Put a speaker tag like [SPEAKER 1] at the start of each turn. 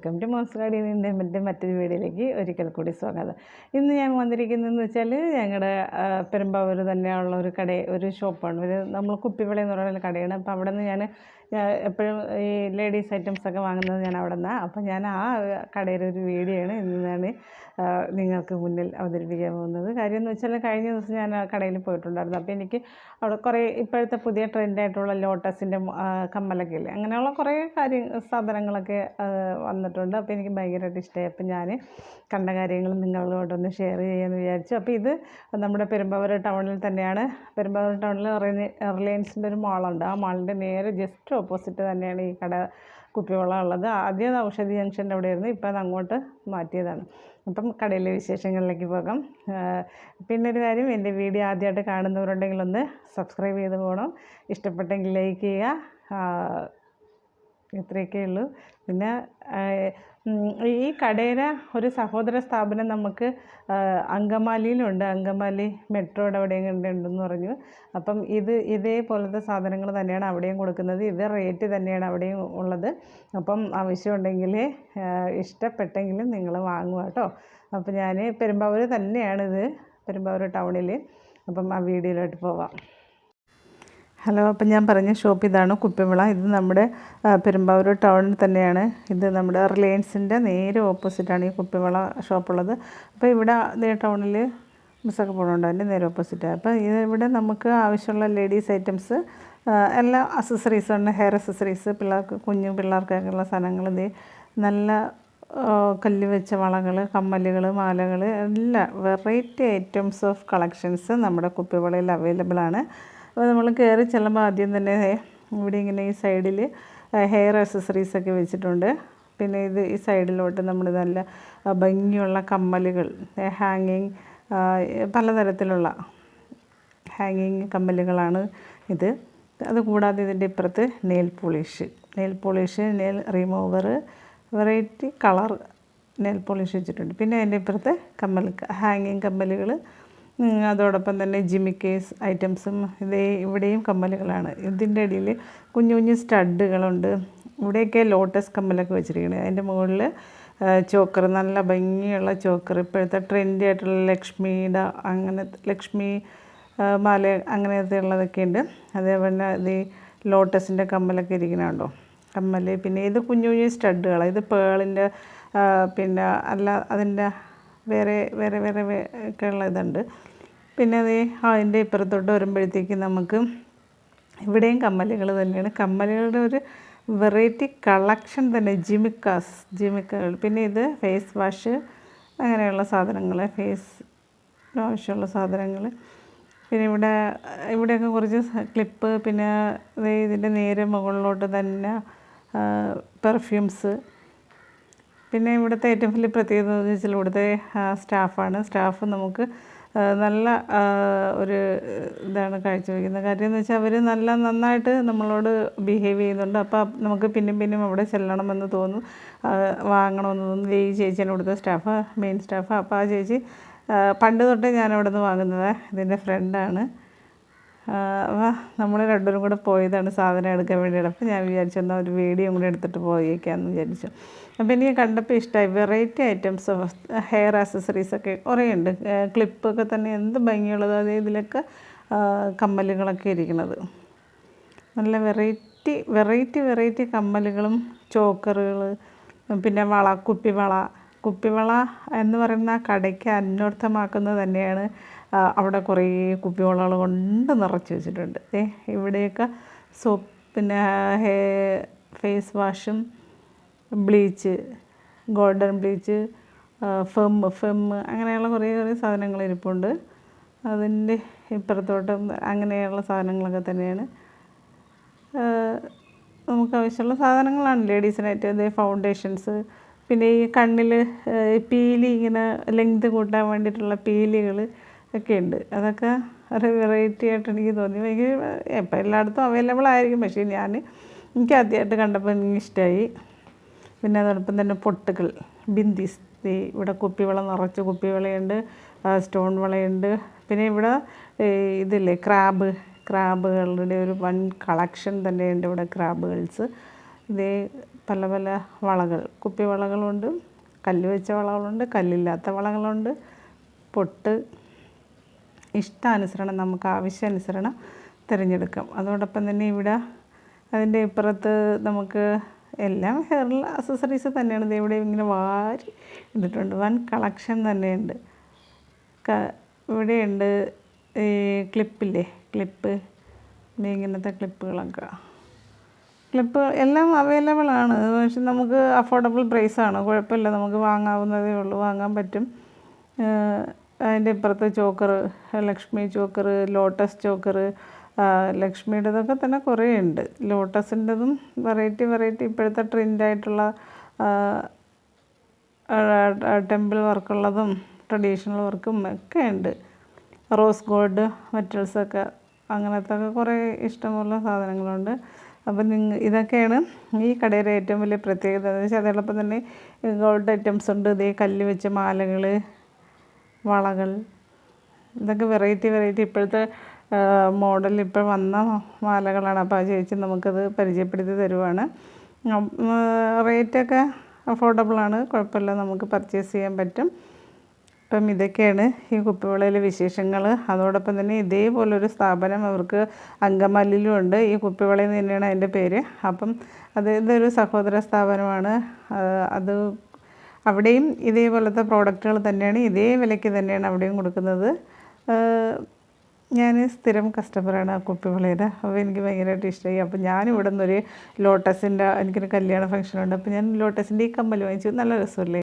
[SPEAKER 1] Welcome to മോസ്കാടി എന്റെ മറ്റൊരു വീഡിയോയിലേക്ക് ഒരിക്കൽ കൂടി സ്വാഗതം. ഇന്ന് ഞാൻ വന്നിരിക്കുന്നതെന്ന് വെച്ചാൽ ഞങ്ങളുടെ പെരുമ്പാവൂർ തന്നെയുള്ള ഒരു കട ഒരു ഷോപ്പാണ്. ഒരു നമ്മൾ കുപ്പിവിള എന്ന് പറയുന്ന കടയാണ്. അപ്പോൾ അവിടെ നിന്ന് ഞാൻ എപ്പോഴും ഈ ലേഡീസ് ഐറ്റംസ് ഒക്കെ വാങ്ങുന്നത് ഞാൻ അവിടെ നിന്നാണ് അപ്പം ഞാൻ ആ കടയുടെ ഒരു വീഡിയോ ആണ് ഇന്ന് ഞാൻ നിങ്ങൾക്ക് മുന്നിൽ അവതരിപ്പിക്കാൻ പോകുന്നത്. കാര്യം എന്ന് വെച്ചാൽ കഴിഞ്ഞ ദിവസം ഞാൻ ആ കടയിൽ പോയിട്ടുണ്ടായിരുന്നു. അപ്പോൾ എനിക്ക് അവിടെ കുറേ ഇപ്പോഴത്തെ പുതിയ ട്രെൻഡായിട്ടുള്ള ലോട്ടസിന്റെ കമ്മലൊക്കെ ഇല്ലേ? അങ്ങനെയുള്ള കുറേ കാര്യം സാധനങ്ങളൊക്കെ വന്നിട്ടുണ്ട്. അപ്പോൾ എനിക്ക് ഭയങ്കരമായിട്ട് ഇഷ്ടമായി. അപ്പം ഞാൻ കണ്ട കാര്യങ്ങൾ നിങ്ങളോടൊന്ന് ഷെയർ ചെയ്യാമെന്ന് വിചാരിച്ചു. അപ്പോൾ ഇത് നമ്മുടെ പെരുമ്പാവൂർ ടൗണിൽ തന്നെയാണ്. പെരുമ്പാവൂർ ടൗണിൽ റിലയൻസിന്റെ ഒരു മാളുണ്ട് ആ മാളിന്റെ നേരെ ജസ്റ്റ് ഓപ്പോസിറ്റ് തന്നെയാണ് ഈ കട കുപ്പിവെള്ളം ഉള്ളത്. ആദ്യം ഔഷധി ജംഗ്ഷന്റെ അവിടെയായിരുന്നു ഇപ്പം അത് അങ്ങോട്ട് മാറ്റിയതാണ്. അപ്പം കടയിലെ വിശേഷങ്ങളിലേക്ക് പോകാം. പിന്നെ ഒരു കാര്യം എന്റെ വീഡിയോ ആദ്യമായിട്ട് കാണുന്നവരുണ്ടെങ്കിൽ ഒന്ന് സബ്സ്ക്രൈബ് ചെയ്ത് പോകണം. ഇഷ്ടപ്പെട്ടെങ്കിൽ ലൈക്ക് ചെയ്യുക. ഇത്രയൊക്കെ ഉള്ളൂ. പിന്നെ ഈ കടയുടെ ഒരു സഹോദര സ്ഥാപനം നമുക്ക് അങ്കമാലിയിലുണ്ട്. അങ്കമാലി മെട്രോയുടെ അവിടെയും ഉണ്ടെന്ന് പറഞ്ഞു. അപ്പം ഇത് ഇതേപോലത്തെ സാധനങ്ങൾ തന്നെയാണ് അവിടെയും കൊടുക്കുന്നത്. ഇത് റേറ്റ് തന്നെയാണ് അവിടെയും ഉള്ളത്. അപ്പം ആവശ്യമുണ്ടെങ്കിൽ ഇഷ്ടപ്പെട്ടെങ്കിലും നിങ്ങൾ വാങ്ങുക കേട്ടോ. അപ്പം ഞാൻ പെരുമ്പാവൂർ തന്നെയാണിത്. പെരുമ്പാവൂർ ടൗണിൽ അപ്പം ആ വീഡിയോയിലോട്ട് പോവാം. ഹലോ അപ്പം ഞാൻ പറഞ്ഞ ഷോപ്പ് ഇതാണ് കുപ്പിവിള. ഇത് നമ്മുടെ പെരുമ്പാവൂർ ടൗണിൽ തന്നെയാണ്. ഇത് നമ്മുടെ റിലയൻസിന്റെ നേരെ ഓപ്പോസിറ്റാണ് ഈ കുപ്പിവിള ഷോപ്പുള്ളത്. അപ്പോൾ ഇവിടെ ടൗണിൽ ബസ്സൊക്കെ പോകുന്നുണ്ട് അതിന്റെ നേരെ ഓപ്പോസിറ്റാണ് അപ്പോൾ ഇത് ഇവിടെ നമുക്ക് ആവശ്യമുള്ള ലേഡീസ് ഐറ്റംസ് എല്ലാ അസസറീസും ഉണ്ട്. ഹെയർ അസസറീസ് പിള്ളേർക്ക് കുഞ്ഞു പിള്ളേർക്കൊക്കെയുള്ള സാധനങ്ങൾ ഇത് നല്ല കല്ല് വെച്ച വളകൾ കമ്മലുകൾ മാലകൾ എല്ലാ വെറൈറ്റി ഐറ്റംസ് ഓഫ് കളക്ഷൻസ് നമ്മുടെ കുപ്പിവളയിൽ അവൈലബിൾ ആണ്. അപ്പോൾ നമ്മൾ കയറി ചെല്ലുമ്പോൾ ആദ്യം തന്നെ ഇവിടെ ഇങ്ങനെ ഈ സൈഡിൽ ഹെയർ അക്സസറീസ് ഒക്കെ വെച്ചിട്ടുണ്ട്. പിന്നെ ഇത് ഈ സൈഡിലോട്ട് നമ്മൾ നല്ല ഭംഗിയുള്ള കമ്മലുകൾ ഹാങ്ങിങ് പലതരത്തിലുള്ള ഹാങ്ങിങ് കമ്മലുകളാണ് ഇത്. അതുകൂടാതെ ഇതിന്റെ ഇപ്പുറത്ത് nail polish. Nail polish nail remover variety colour nail polish വെച്ചിട്ടുണ്ട്. പിന്നെ അതിന്റെ ഇപ്പുറത്ത് കമ്മൽ ഹാങ്ങിങ് കമ്മലുകൾ അതോടൊപ്പം തന്നെ ജിമിക്കേസ് ഐറ്റംസും ഇതേ ഇവിടെയും കമ്മലുകളാണ്. ഇതിന്റെ ഇടയിൽ കുഞ്ഞു കുഞ്ഞു സ്റ്റഡുകളുണ്ട്. ഇവിടെയൊക്കെ ലോട്ടസ് കമ്മലൊക്കെ വെച്ചിരിക്കുന്നത് അതിന്റെ മുകളിൽ ചോക്കർ നല്ല ഭംഗിയുള്ള ചോക്കർ. ഇപ്പോഴത്തെ ട്രെൻഡി ആയിട്ടുള്ള ലക്ഷ്മിയുടെ അങ്ങനെ ലക്ഷ്മി മാല അങ്ങനത്തെ ഉള്ളതൊക്കെ ഉണ്ട്. അതേപോലെ ഇത് ലോട്ടസിന്റെ കമ്മലൊക്കെ ഇരിക്കണുണ്ടോ കമ്മൽ. പിന്നെ ഇത് കുഞ്ഞു കുഞ്ഞു സ്റ്റഡുകൾ ഇത് പേളിന്റെ പിന്നെ അല്ല അതിന്റെ വേറെ വേറെ വേറെ ഒക്കെ ഉള്ള ഇതുണ്ട്. പിന്നെ അത് അതിന്റെ ഇപ്പുറത്തോട്ട് വരുമ്പോഴത്തേക്ക് നമുക്ക് ഇവിടെയും കമ്മലുകൾ തന്നെയാണ്. കമ്മലുകളുടെ ഒരു വെറൈറ്റി കളക്ഷൻ തന്നെ ജിമിക്കാസ് ജിമിക്കകൾ. പിന്നെ ഇത് ഫേസ് വാഷ് അങ്ങനെയുള്ള സാധനങ്ങൾ ഫേസ് ആവശ്യമുള്ള സാധനങ്ങൾ പിന്നെ ഇവിടെ ഇവിടെയൊക്കെ കുറച്ച് ക്ലിപ്പ് പിന്നെ ഇതിന്റെ നേരെ മുകളിലോട്ട് തന്നെ പെർഫ്യൂംസ് പിന്നെ ഇവിടുത്തെ ഏറ്റവും വലിയ പ്രത്യേകത എന്ന് വെച്ചാൽ ഇവിടുത്തെ സ്റ്റാഫാണ് സ്റ്റാഫ് നമുക്ക് നല്ല ഒരു ഇതാണ് കാഴ്ചവെക്കുന്നത്. കാര്യം എന്ന് വെച്ചാൽ അവർ നല്ല നന്നായിട്ട് നമ്മളോട് ബിഹേവ് ചെയ്യുന്നുണ്ട്. അപ്പോൾ നമുക്ക് പിന്നെയും പിന്നെയും അവിടെ ചെല്ലണമെന്ന് തോന്നും. വാങ്ങണമെന്ന് തോന്നും. ഈ ചേച്ചിയാണ് ഇവിടുത്തെ സ്റ്റാഫ് മെയിൻ സ്റ്റാഫ്. അപ്പോൾ ആ ചേച്ചി പണ്ട് തൊട്ടേ ഞാൻ നിന്ന് വാങ്ങുന്നതാണ് ഇതിന്റെ ഫ്രണ്ടാണ് അപ്പോൾ നമ്മൾ രണ്ടുപേരും കൂടെ പോയതാണ് സാധനം എടുക്കാൻ വേണ്ടിയിട്ട് അപ്പോൾ ഞാൻ വിചാരിച്ചു എന്നാൽ ഒരു വീഡിയോ കൂടെ എടുത്തിട്ട് പോയേക്കാമെന്ന് വിചാരിച്ചു. അപ്പോൾ എനിക്ക് കണ്ടപ്പോൾ ഇഷ്ടമായി variety items of hair accessories ഒക്കെ കുറേ ഉണ്ട്. ക്ലിപ്പൊക്കെ തന്നെ എന്ത് ഭംഗിയുള്ളത് അതേ ഇതിലൊക്കെ കമ്മലുകളൊക്കെ ഇരിക്കുന്നത് നല്ല വെറൈറ്റി വെറൈറ്റി വെറൈറ്റി കമ്മലുകളും ചോക്കറുകൾ പിന്നെ വള കുപ്പിവള. കുപ്പിവള എന്ന് പറയുന്ന കടയ്ക്ക് അന്വർത്ഥമാക്കുന്നത് തന്നെയാണ്. അവിടെ കുറേ കുപ്പിവളകൾ കൊണ്ട് നിറച്ച് വെച്ചിട്ടുണ്ട്. ഏ ഇവിടെയൊക്കെ സോപ്പ് പിന്നെ ഹേ face വാഷും bleach golden bleach Fem Fem അങ്ങനെയുള്ള കുറേ കുറേ സാധനങ്ങൾ ഇരിപ്പുണ്ട്. അതിന്റെ ഇപ്പുറത്തോട്ടും അങ്ങനെയുള്ള സാധനങ്ങളൊക്കെ തന്നെയാണ്. നമുക്ക് ആവശ്യമുള്ള സാധനങ്ങളാണ് ലേഡീസിനായിട്ട് അതേ ഫൗണ്ടേഷൻസ്. പിന്നെ ഈ കണ്ണിൽ പീലി ഇങ്ങനെ ലെങ്ത് കൂട്ടാൻ വേണ്ടിയിട്ടുള്ള പീലികൾ ഒക്കെ ഉണ്ട് അതൊക്കെ ഒരു വെറൈറ്റി ആയിട്ട് എനിക്ക് തോന്നി. ഭയങ്കര ഇപ്പം എല്ലായിടത്തും അവൈലബിൾ ആയിരിക്കും. പക്ഷേ ഞാൻ എനിക്ക് ആദ്യമായിട്ട് കണ്ടപ്പോൾ എനിക്ക് ഇഷ്ടമായി പിന്നെ അതോടൊപ്പം തന്നെ പൊട്ടുകൾ ബിന്ദിസ്. ഇവിടെ കുപ്പിവള നിറച്ച് കുപ്പിവളയുണ്ട് സ്റ്റോൺ വളയുണ്ട്. പിന്നെ ഇവിടെ ഇതില്ലേ ക്രാബ് ക്രാബുകളുടെ ഒരു വൺ കളക്ഷൻ തന്നെ ഉണ്ട് ഇവിടെ ക്രാബുകൾസ്. ഇതേ പല പല വളകൾ. കുപ്പി വളകളുണ്ട് കല്ല് വെച്ച വളകളുണ്ട് കല്ലില്ലാത്ത വളകളുണ്ട് പൊട്ട് ഇഷ്ടാനുസരണം നമുക്ക് ആവശ്യാനുസരണം തിരഞ്ഞെടുക്കാം. അതോടൊപ്പം തന്നെ ഇവിടെ അതിന്റെ ഇപ്പുറത്ത് നമുക്ക് എല്ലാം ഹെയർ അക്സസറീസ് തന്നെയാണ്. ദേ ഇവിടെ ഇങ്ങനെ വാരി ഇട്ടിട്ടുണ്ട്. വൻ കളക്ഷൻ തന്നെയുണ്ട്. ക- ഇവിടെയുണ്ട് ഈ ക്ലിപ്പില്ലേ? ക്ലിപ്പ് ഇങ്ങനത്തെ ക്ലിപ്പുകളൊക്കെ. ക്ലിപ്പ് എല്ലാം അവൈലബിൾ ആണ്. പക്ഷെ നമുക്ക് അഫോർഡബിൾ പ്രൈസാണ് കുഴപ്പമില്ല. നമുക്ക് വാങ്ങാവുന്നതേ ഉള്ളൂ. വാങ്ങാൻ പറ്റും. അതിന്റെ ഇപ്പുറത്ത് ചോക്കറ് ലക്ഷ്മി ചോക്കറ് ലോട്ടസ് ചോക്കറ് ലക്ഷ്മിയുടേതൊക്കെ തന്നെ കുറേ ഉണ്ട് ലോട്ടസിന്റെതും വെറൈറ്റി വെറൈറ്റി ഇപ്പോഴത്തെ ട്രെൻഡായിട്ടുള്ള ടെമ്പിൾ വർക്കുള്ളതും ട്രഡീഷണൽ വർക്കും ഒക്കെ ഉണ്ട് റോസ് ഗോൾഡ് മെറ്റൽസൊക്കെ അങ്ങനത്തെ ഒക്കെ കുറേ ഇഷ്ടമുള്ള സാധനങ്ങളുണ്ട്. അപ്പം നിങ്ങൾ ഇതൊക്കെയാണ് ഈ കടയുടെ ഏറ്റവും വലിയ പ്രത്യേകത. എന്ന് വെച്ചാൽ അതോടൊപ്പം തന്നെ ഗോൾഡ് ഐറ്റംസ് ഉണ്ട് ഇതേ കല്ല് വെച്ച മാലകൾ വളകൾ ഇതൊക്കെ വെറൈറ്റി വെറൈറ്റി ഇപ്പോഴത്തെ മോഡൽ ഇപ്പോൾ വന്ന മാലകളാണ്. അപ്പോൾ ആ ചേച്ചി നമുക്കത് പരിചയപ്പെടുത്തി തരുവാണ്. റേറ്റൊക്കെ അഫോർഡബിളാണ് കുഴപ്പമില്ല നമുക്ക് പർച്ചേസ് ചെയ്യാൻ പറ്റും. അപ്പം ഇതൊക്കെയാണ് ഈ കുപ്പിവളയിലെ വിശേഷങ്ങൾ. അതോടൊപ്പം തന്നെ ഇതേപോലൊരു സ്ഥാപനം അവർക്ക് അങ്കമാലിയിലും ഉണ്ട്. ഈ കുപ്പിവളയിൽ തന്നെയാണ് അതിന്റെ പേര്. അപ്പം അത് ഇതൊരു സഹോദര സ്ഥാപനമാണ്. അത് അവിടെയും ഇതേപോലത്തെ പ്രോഡക്റ്റുകൾ തന്നെയാണ് ഇതേ വിലയ്ക്ക് തന്നെയാണ് അവിടെയും കൊടുക്കുന്നത്. ഞാൻ സ്ഥിരം കസ്റ്റമറാണ് ആ കുപ്പിവളയുടെ അപ്പോൾ എനിക്ക് ഭയങ്കരമായിട്ട് ഇഷ്ടമായി അപ്പോൾ ഞാൻ ഇവിടെ നിന്നൊരു ലോട്ടസിന്റെ എനിക്കൊരു കല്യാണ ഫംഗ്ഷനുണ്ട് അപ്പോൾ ഞാൻ ലോട്ടസിന്റെ ഈ കമ്മൽ വാങ്ങിച്ചു. നല്ല രസമല്ലേ?